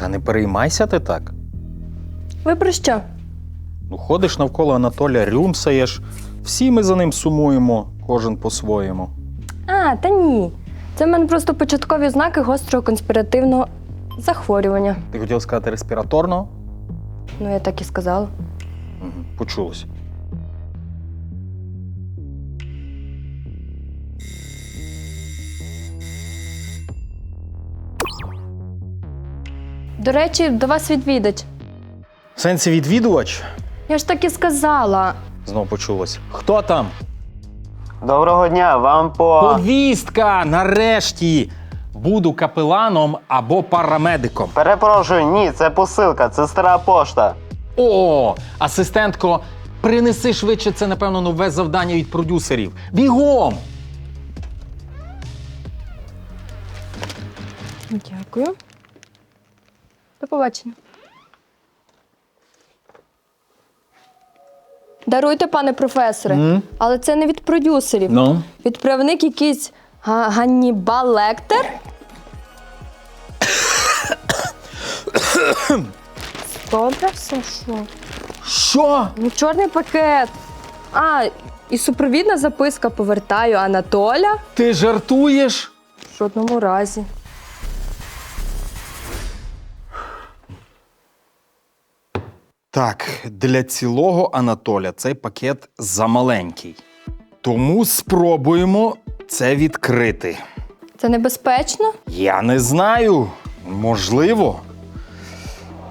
Та не переймайся ти так. Ви про що? Ну, ходиш навколо Анатоля, рюмсаєш. Всі ми за ним сумуємо, кожен по-своєму. А, та ні. Це в мене просто початкові ознаки гострого конспіративного захворювання. Ти хотів сказати респіраторного? Ну, я так і сказала. Почулось. До речі, до вас відвідач. В сенсі відвідувач? Я ж так і сказала. Знов почулось. Хто там? Доброго дня, вам по. Повістка! Нарешті! Буду капеланом або парамедиком. Перепрошую, ні, це посилка, це стара пошта. О, асистентко, принеси швидше це, напевно, нове завдання від продюсерів. Бігом! Дякую. До побачення. Даруйте, пане професоре, М? але це не від продюсерів. Ну. Відправник якийсь Га- Ганнібал Лектор. Добре, все, що? Що? Ну, чорний пакет. А, і супровідна записка повертаю Анатоля. Ти жартуєш? В жодному разі. Так, для цілого Анатоля цей пакет замаленький. Тому спробуємо це відкрити. Це небезпечно? Я не знаю. Можливо.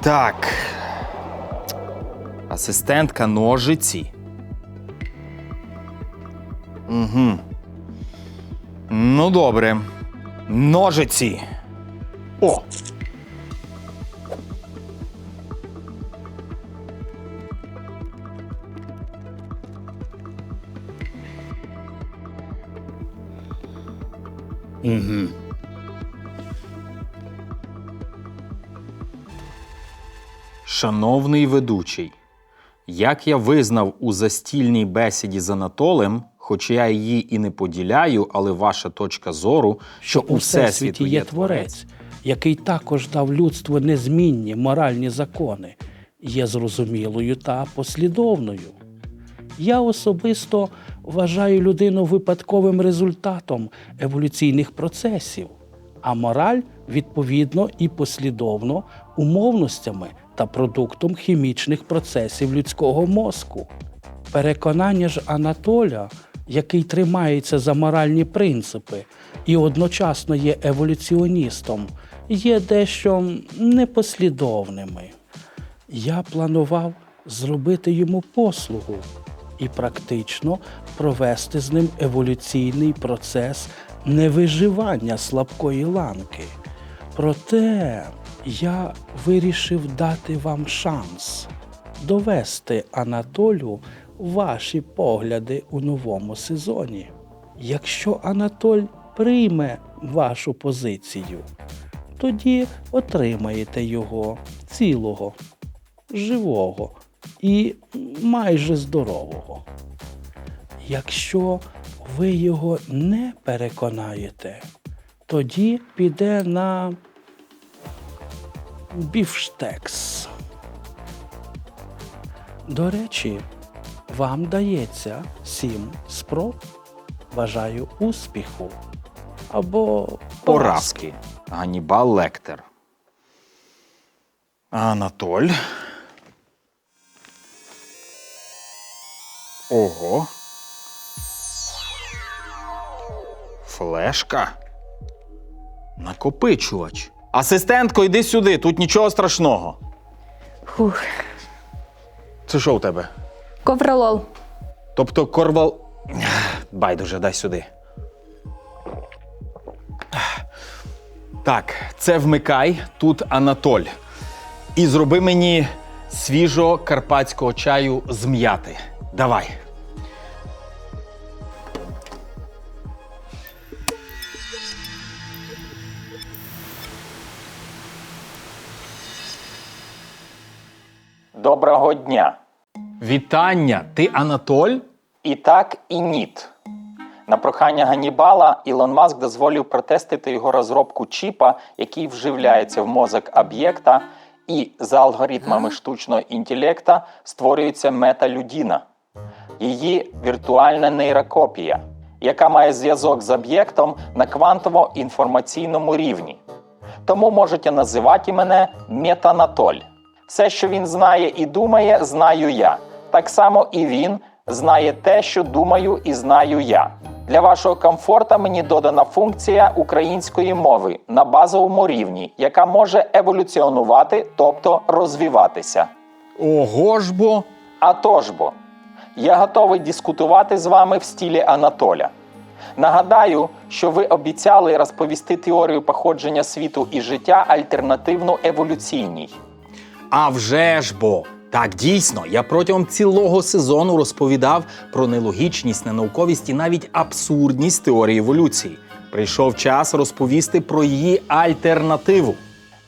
Так. Асистентка ножиці. Угу. Ну, добре. Ножиці. О! Угу. Шановний ведучий, як я визнав у застільній бесіді з Анатолем, хоч я її і не поділяю, але ваша точка зору, що у всесвіті є творець. який також дав людству незмінні моральні закони, є зрозумілою та послідовною. Я особисто вважаю людину випадковим результатом еволюційних процесів, а мораль відповідно і послідовно умовностями та продуктом хімічних процесів людського мозку. Переконання ж Анатоля, який тримається за моральні принципи і одночасно є еволюціоністом, є дещо непослідовними. Я планував зробити йому послугу і практично провести з ним еволюційний процес невиживання слабкої ланки. Проте я вирішив дати вам шанс довести Анатолю ваші погляди у новому сезоні. Якщо Анатоль прийме вашу позицію, тоді отримаєте його цілого, живого і майже здорового. Якщо ви його не переконаєте, тоді піде на бівштекс. До речі, вам дається сім спроб. Бажаю успіху або Поразки. Ганнібал Лектор. Анатоль. Ого. Флешка. Накопичувач. Асистентко, йди сюди, тут нічого страшного. Фух. Це що у тебе? Ковролол. Тобто корвал. Байдуже, дай сюди. Так, це вмикай, тут Анатоль. І зроби мені свіжого карпатського чаю з м'яти. Давай. Доброго дня. Вітання, ти Анатоль? І так, і ніт. На прохання Ганнібала Ілон Маск дозволив протестити його розробку чіпа, який вживляється в мозок об'єкта, і за алгоритмами штучного інтелекта створюється металюдіна, її віртуальна нейрокопія, яка має зв'язок з об'єктом на квантово-інформаційному рівні. Тому можете називати мене Метанатоль. Все, що він знає і думає, знаю я. Так само і він знає те, що думаю і знаю я. Для вашого комфорта мені додана функція української мови на базовому рівні, яка може еволюціонувати, тобто розвиватися. Ого ж бо! А тож бо, я готовий дискутувати з вами в стилі Анатоля. Нагадаю, що ви обіцяли розповісти теорію походження світу і життя альтернативно еволюційній. А вже ж бо. Так, дійсно, я протягом цілого сезону розповідав про нелогічність, ненауковість і навіть абсурдність теорії еволюції. Прийшов час розповісти про її альтернативу.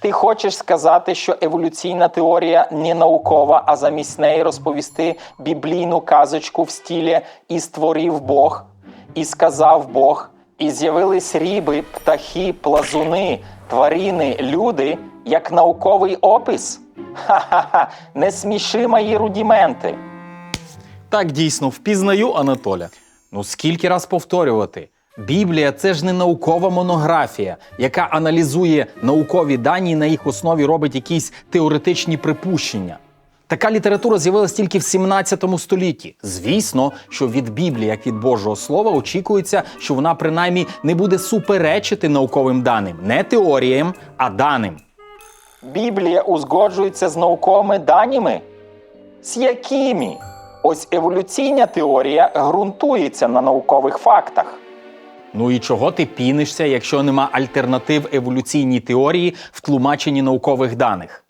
Ти хочеш сказати, що еволюційна теорія не наукова, а замість неї розповісти біблійну казочку в стілі і створив Бог, і сказав Бог, і з'явились ріби, птахи, плазуни, тварини, люди як науковий опис? Ха-ха-ха, не сміши мої рудіменти. Так дійсно впізнаю Анатоля. Ну скільки раз повторювати? Біблія це ж не наукова монографія, яка аналізує наукові дані і на їх основі робить якісь теоретичні припущення. Така література з'явилась тільки в 17 столітті. Звісно, що від Біблії, як від Божого Слова, очікується, що вона принаймні не буде суперечити науковим даним, не теоріям, а даним. Біблія узгоджується з науковими даними? З якими? Ось еволюційна теорія ґрунтується на наукових фактах. Ну і чого ти пінишся, якщо нема альтернатив еволюційній теорії в тлумаченні наукових даних?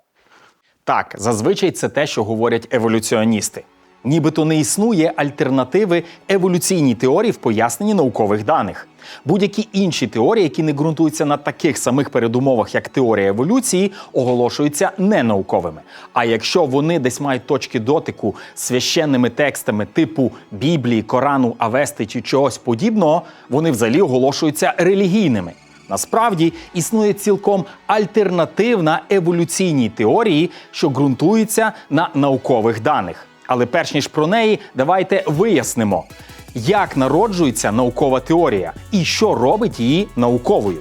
Так, зазвичай це те, що говорять еволюціоністи. Нібито не існує альтернативи еволюційній теорії в поясненні наукових даних. Будь-які інші теорії, які не ґрунтуються на таких самих передумовах, як теорія еволюції, оголошуються ненауковими. А якщо вони десь мають точки дотику з священними текстами типу Біблії, Корану, Авести чи чогось подібного, вони взагалі оголошуються релігійними. Насправді існує цілком альтернативна еволюційній теорії, що ґрунтується на наукових даних. Але перш ніж про неї, давайте вияснимо, як народжується наукова теорія і що робить її науковою.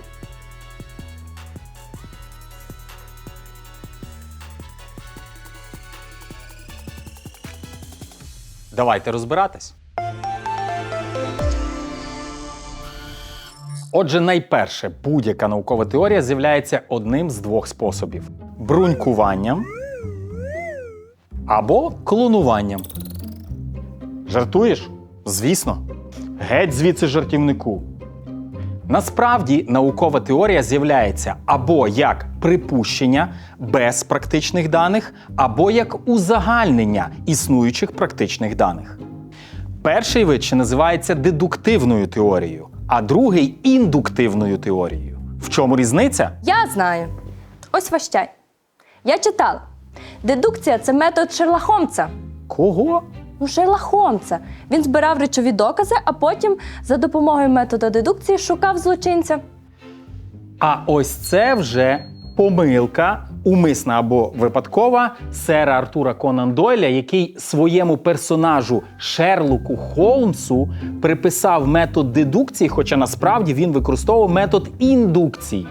Давайте розбиратись. Отже, найперше, будь-яка наукова теорія з'являється одним з двох способів: брунькуванням або клонуванням. Жартуєш? Звісно. Геть звідси жартівнику. Насправді наукова теорія з'являється або як припущення без практичних даних, або як узагальнення існуючих практичних даних. Перший вид ще називається дедуктивною теорією, а другий індуктивною теорією. В чому різниця? Я знаю. Ось ваш чай. Я читала. Дедукція це метод Шерла Холмса. Кого? Ну, Шерла Холмса. Він збирав речові докази, а потім за допомогою методу дедукції шукав злочинця. А ось це вже помилка, умисна або випадкова сера Артура Конан Дойля, який своєму персонажу Шерлоку Холмсу приписав метод дедукції, хоча насправді він використовував метод індукції.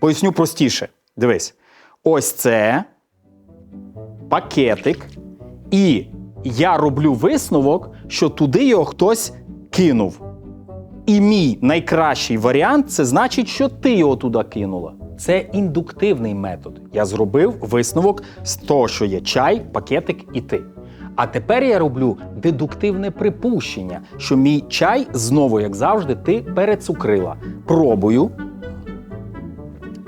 Поясню простіше. Дивись, ось це пакетик, і я роблю висновок, що туди його хтось кинув. І мій найкращий варіант це значить, що ти його туди кинула. Це індуктивний метод. Я зробив висновок з того, що є чай, пакетик і ти. А тепер я роблю дедуктивне припущення, що мій чай знову, як завжди, ти перецукрила. Пробую.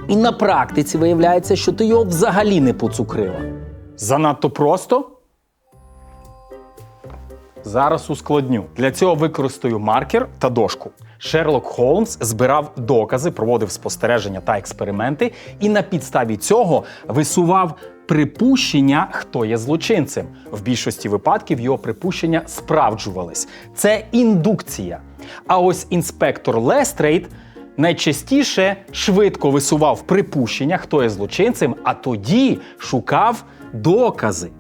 І на практиці виявляється, що ти його взагалі не поцукрила. Занадто просто? Зараз ускладню. Для цього використаю маркер та дошку. Шерлок Холмс збирав докази, проводив спостереження та експерименти, і на підставі цього висував припущення, хто є злочинцем. В більшості випадків його припущення справджувались. Це індукція. А ось інспектор Лестрейд найчастіше швидко висував припущення, хто є злочинцем, а тоді шукав докази.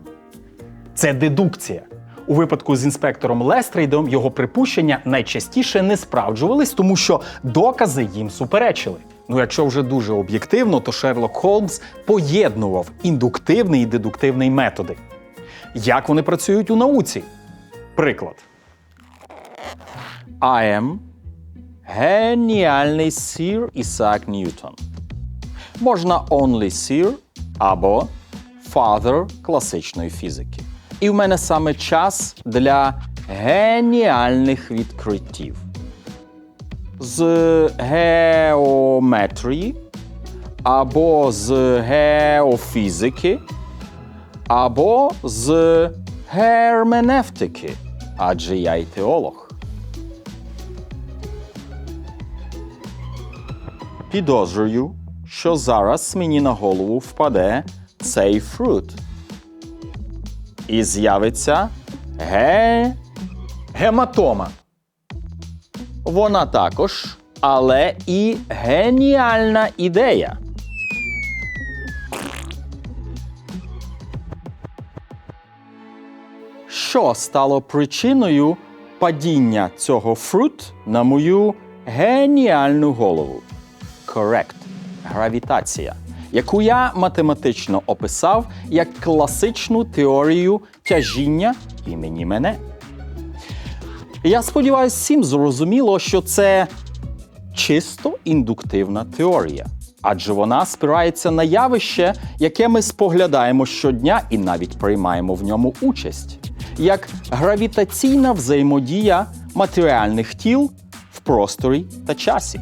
Це дедукція. У випадку з інспектором Лестрейдом його припущення найчастіше не справджувались, тому що докази їм суперечили. Ну, якщо вже дуже об'єктивно, то Шерлок Холмс поєднував індуктивний і дедуктивний методи. Як вони працюють у науці? Приклад. I am геніальний сір Ісаак Ньютон. Можна only сір або father класичної фізики. І в мене саме час для геніальних відкриттів. З геометрії, або з геофізики, або з герменевтики, адже я й теолог. Підозрюю, що зараз мені на голову впаде цей фрут. І з'явиться ге... гематома. Вона також, але і геніальна ідея. Що стало причиною падіння цього фрут на мою геніальну голову? Correct. Гравітація, яку я математично описав як класичну теорію тяжіння імені мене. Я сподіваюся, всім зрозуміло, що це чисто індуктивна теорія, адже вона спирається на явище, яке ми споглядаємо щодня і навіть приймаємо в ньому участь, як гравітаційна взаємодія матеріальних тіл в просторі та часі.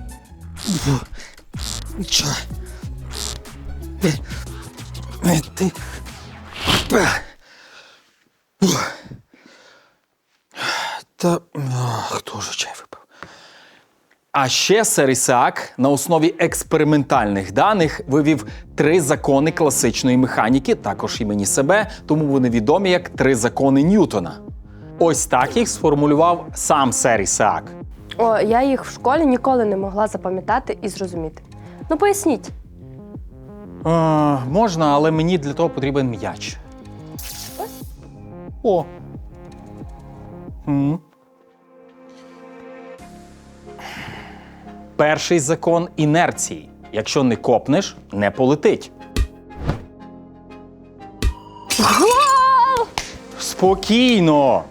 Ти... Та хто ж чай випив? А ще сер Ісаак на основі експериментальних даних вивів три закони класичної механіки, також імені себе, тому вони відомі як три закони Ньютона. Ось так їх сформулював сам сер Ісаак. О, я їх в школі ніколи не могла запам'ятати і зрозуміти. Ну поясніть. Е, можна, але мені для того потрібен м'яч. О. М. Перший закон інерції. Якщо не копнеш, не полетить. Спокійно.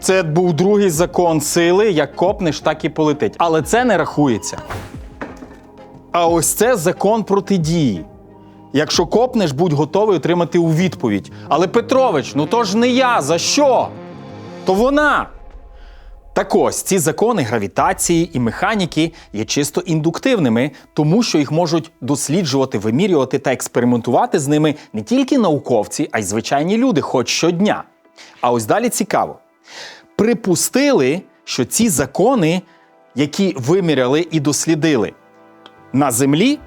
Це був другий закон сили, як копнеш, так і полетить. Але це не рахується. А ось це закон протидії. Якщо копнеш, будь готовий отримати у відповідь. Але Петрович, ну то ж не я, за що? То вона. Так ось ці закони гравітації і механіки є чисто індуктивними, тому що їх можуть досліджувати, вимірювати та експериментувати з ними не тільки науковці, а й звичайні люди, хоч щодня. А ось далі цікаво. Припустили, що ці закони, які виміряли і дослідили на Землі,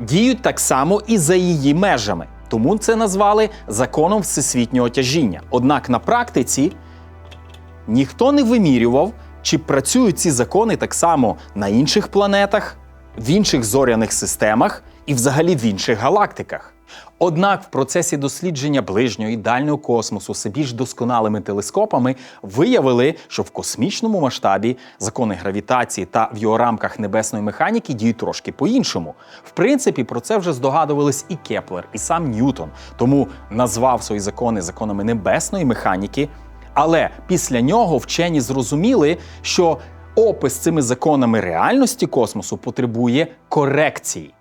діють так само і за її межами. Тому це назвали законом всесвітнього тяжіння. Однак на практиці ніхто не вимірював, чи працюють ці закони так само на інших планетах, в інших зоряних системах і взагалі в інших галактиках. Однак в процесі дослідження ближнього і дальнього космосу все більш досконалими телескопами виявили, що в космічному масштабі закони гравітації та в його рамках небесної механіки діють трошки по-іншому. В принципі, про це вже здогадувались і Кеплер, і сам Ньютон, тому назвав свої закони законами небесної механіки. Але після нього вчені зрозуміли, що опис цими законами реальності космосу потребує корекції.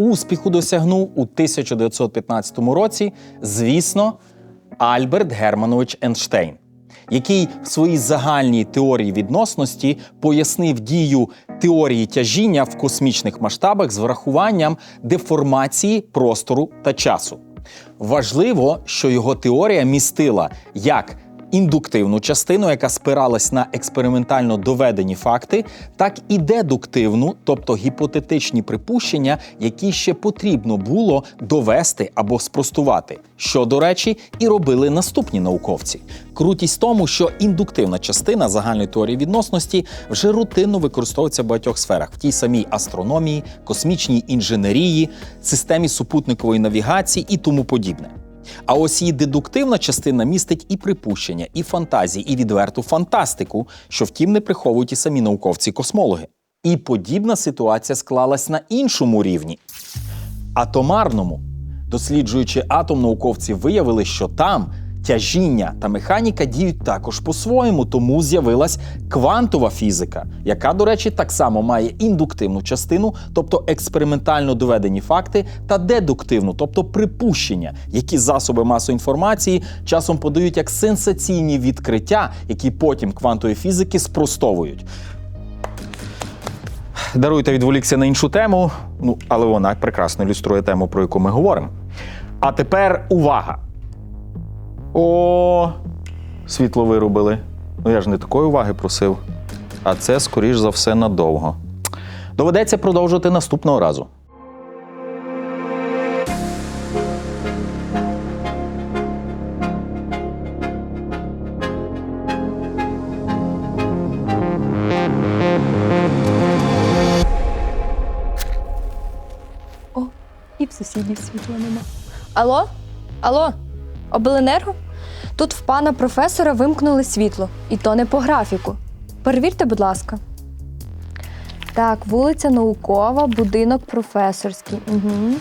Успіху досягнув у 1915 році, звісно, Альберт Германович Ейнштейн, який в своїй загальній теорії відносності пояснив дію теорії тяжіння в космічних масштабах з врахуванням деформації простору та часу. Важливо, що його теорія містила як індуктивну частину, яка спиралась на експериментально доведені факти, так і дедуктивну, тобто гіпотетичні припущення, які ще потрібно було довести або спростувати, що, до речі, і робили наступні науковці. Крутість тому, що індуктивна частина загальної теорії відносності вже рутинно використовується в багатьох сферах, в тій самій астрономії, космічній інженерії, системі супутникової навігації і тому подібне. А ось її дедуктивна частина містить і припущення, і фантазії, і відверту фантастику, що втім не приховують і самі науковці-космологи. І подібна ситуація склалась на іншому рівні атомарному. Досліджуючи атом, науковці виявили, що там тяжіння та механіка діють також по-своєму, тому з'явилась квантова фізика, яка, до речі, так само має індуктивну частину, тобто експериментально доведені факти, та дедуктивну, тобто припущення, які засоби масової інформації часом подають як сенсаційні відкриття, які потім квантові фізики спростовують. Даруйте, відволікся на іншу тему, ну але вона прекрасно ілюструє тему, про яку ми говоримо. А тепер увага! О, світло вирубили. Ну я ж не такої уваги просив. А це, скоріш за все, надовго. Доведеться продовжувати наступного разу. О, і в сусідів світла нема. Алло? Алло? Обленерго? Тут в пана професора вимкнули світло, і то не по графіку. Перевірте, будь ласка. Так, вулиця Наукова, будинок професорський. Угу.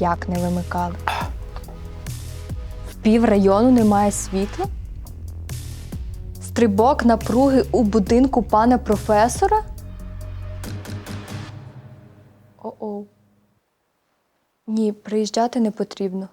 Як не вимикали? В пів району немає світла? Стрибок напруги у будинку пана професора? Ні, приїжджати не потрібно.